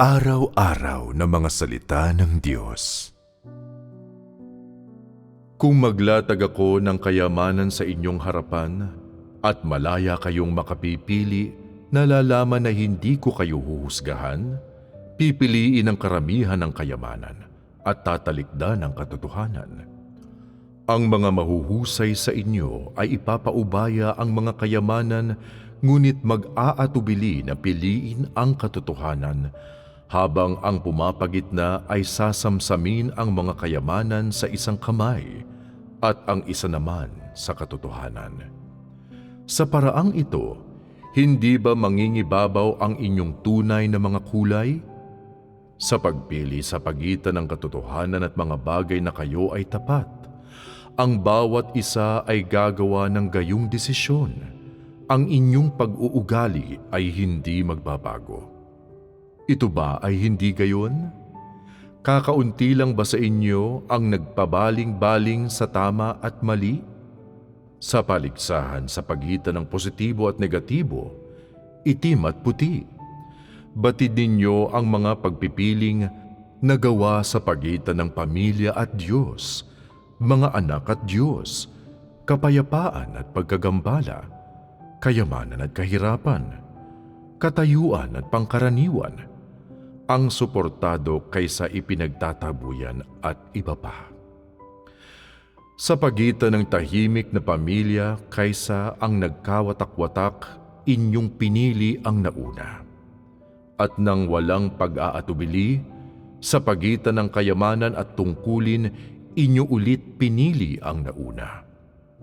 Pang-araw-araw na mga salita ng Diyos. Kung maglatag ako ng kayamanan sa inyong harapan at malaya kayong makapipili, nalalaman na hindi ko kayo huhusgahan, pipiliin ang karamihan ng kayamanan at tatalikdan ang katotohanan. Ang mga mahuhusay sa inyo ay ipapaubaya ang mga kayamanan ngunit mag-aatubili na piliin ang katotohanan habang ang pumapagitna ay sasamsamin ang mga kayamanan sa isang kamay at ang isa naman sa katotohanan. Sa paraang ito, hindi ba mangingibabaw ang inyong tunay na mga kulay? Sa pagpili sa pagitan ng katotohanan at mga bagay na kayo ay tapat, ang bawat isa ay gagawa ng gayong desisyon ang inyong pag-uugali ay hindi magbabago. Ito ba ay hindi gayon? Kakaunti lang ba sa inyo ang nagpabaling-baling sa tama at mali? Sa paligsahan sa pagitan ng positibo at negatibo, itim at puti. Batid ninyo ang mga pagpipiling nagawa sa pagitan ng pamilya at Diyos, mga anak at Diyos, kapayapaan at pagkagambala, kayamanan at kahirapan, katayuan at pangkaraniwan, ang suportado kaysa ipinagtatabuyan at iba pa. Sa pagitan ng tahimik na pamilya kaysa ang nagkawatak-watak, inyong pinili ang nauna. At nang walang pag-aatubili, sa pagitan ng kayamanan at tungkulin, inyo ulit pinili ang nauna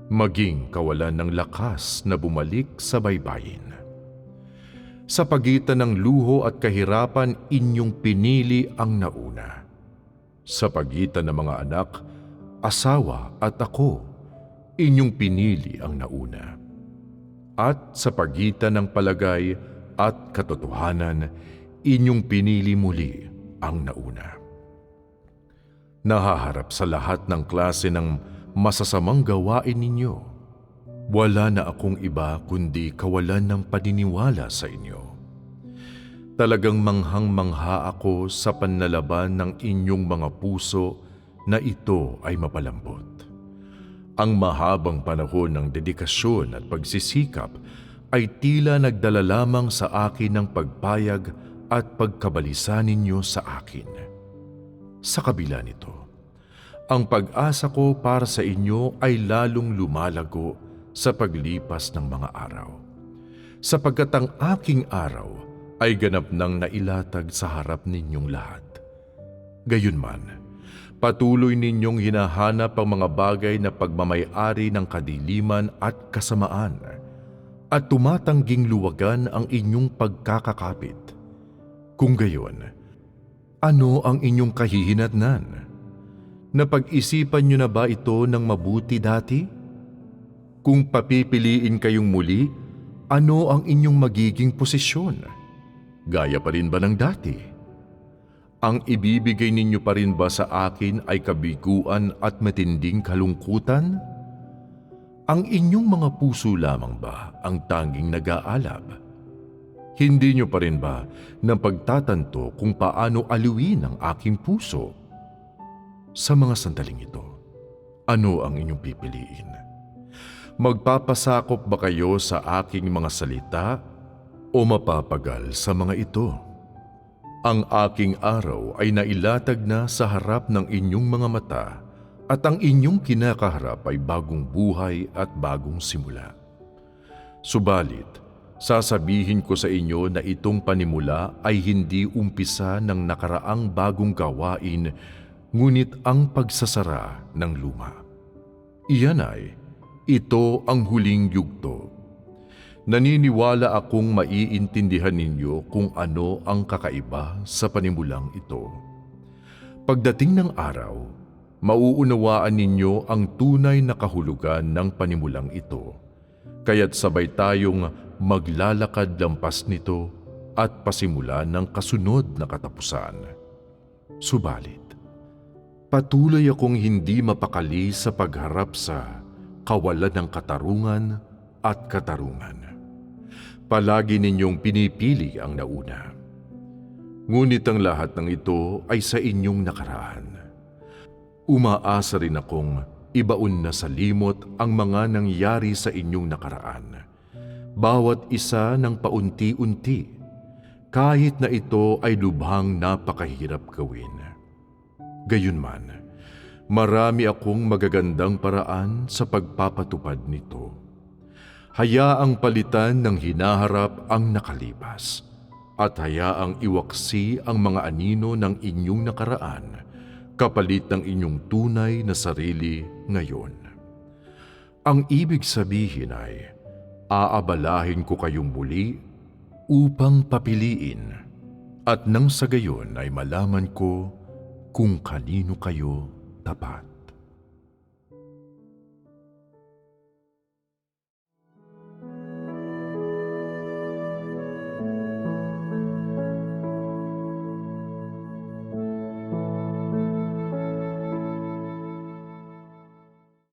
maging kawalan ng lakas na bumalik sa baybayin. Sa pagitan ng luho at kahirapan, inyong pinili ang nauna. Sa pagitan ng mga anak, asawa at ako, inyong pinili ang nauna. At sa pagitan ng palagay at katotohanan, inyong pinili muli ang nauna. Nahaharap sa lahat ng klase ng masasamang gawain ninyo. Wala na akong iba kundi kawalan ng paniniwala sa inyo. Talagang manghang-mangha ako sa panlalaban ng inyong mga puso na ito ay mapalambot. Ang mahabang panahon ng dedikasyon at pagsisikap ay tila nagdala lamang sa akin ng pagpayag at pagkabalisa ninyo sa akin. Sa kabila nito, ang pag-asa ko para sa inyo ay lalong lumalago sa paglipas ng mga araw. Sapagkat ang aking araw ay ganap nang nailatag sa harap ninyong lahat. Gayunman, patuloy ninyong hinahanap ang mga bagay na pagmamayari ng kadiliman at kasamaan at tumatangging luwagan ang inyong pagkakakapit. Kung gayon, ano ang inyong kahihinatnan? Napag-isipan niyo na ba ito ng mabuti dati? Kung papipiliin kayong muli, ano ang inyong magiging posisyon? Gaya pa rin ba ng dati? Ang ibibigay ninyo pa rin ba sa akin ay kabiguan at matinding kalungkutan? Ang inyong mga puso lamang ba ang tanging nag-aalab? Hindi nyo pa rin ba ng pagtatanto kung paano aliwin ang aking puso? Sa mga sandaling ito, ano ang inyong pipiliin? Magpapasakop ba kayo sa aking mga salita o mapapagal sa mga ito? Ang aking araw ay nailatag na sa harap ng inyong mga mata at ang inyong kinakaharap ay bagong buhay at bagong simula. Subalit, sasabihin ko sa inyo na itong panimula ay hindi umpisa ng nakaraang bagong gawain ngunit ang pagsasara ng luma. Iyan ay, ito ang huling yugto. Naniniwala akong maiintindihan ninyo kung ano ang kakaiba sa panimulang ito. Pagdating ng araw, mauunawaan ninyo ang tunay na kahulugan ng panimulang ito. Kaya't sabay tayong maglalakad lampas nito at pasimula ng kasunod na katapusan. Subalit, Patuloy akong hindi mapakali sa pagharap sa kawalan ng katarungan at katarungan. Palagi ninyong pinipili ang nauna. Ngunit ang lahat ng ito ay sa inyong nakaraan. Umaasa rin akong ibaon na sa limot ang mga nangyari sa inyong nakaraan. Bawat isa ng paunti-unti, kahit na ito ay lubhang napakahirap gawin. Gayunman, marami akong magagandang paraan sa pagpapatupad nito. Hayaang palitan ng hinaharap ang nakalipas at hayaang iwaksi ang mga anino ng inyong nakaraan kapalit ng inyong tunay na sarili ngayon. Ang ibig sabihin ay, aabalahin ko kayong muli upang papiliin at nang sa gayon ay malaman ko kung kanino kayo tapat.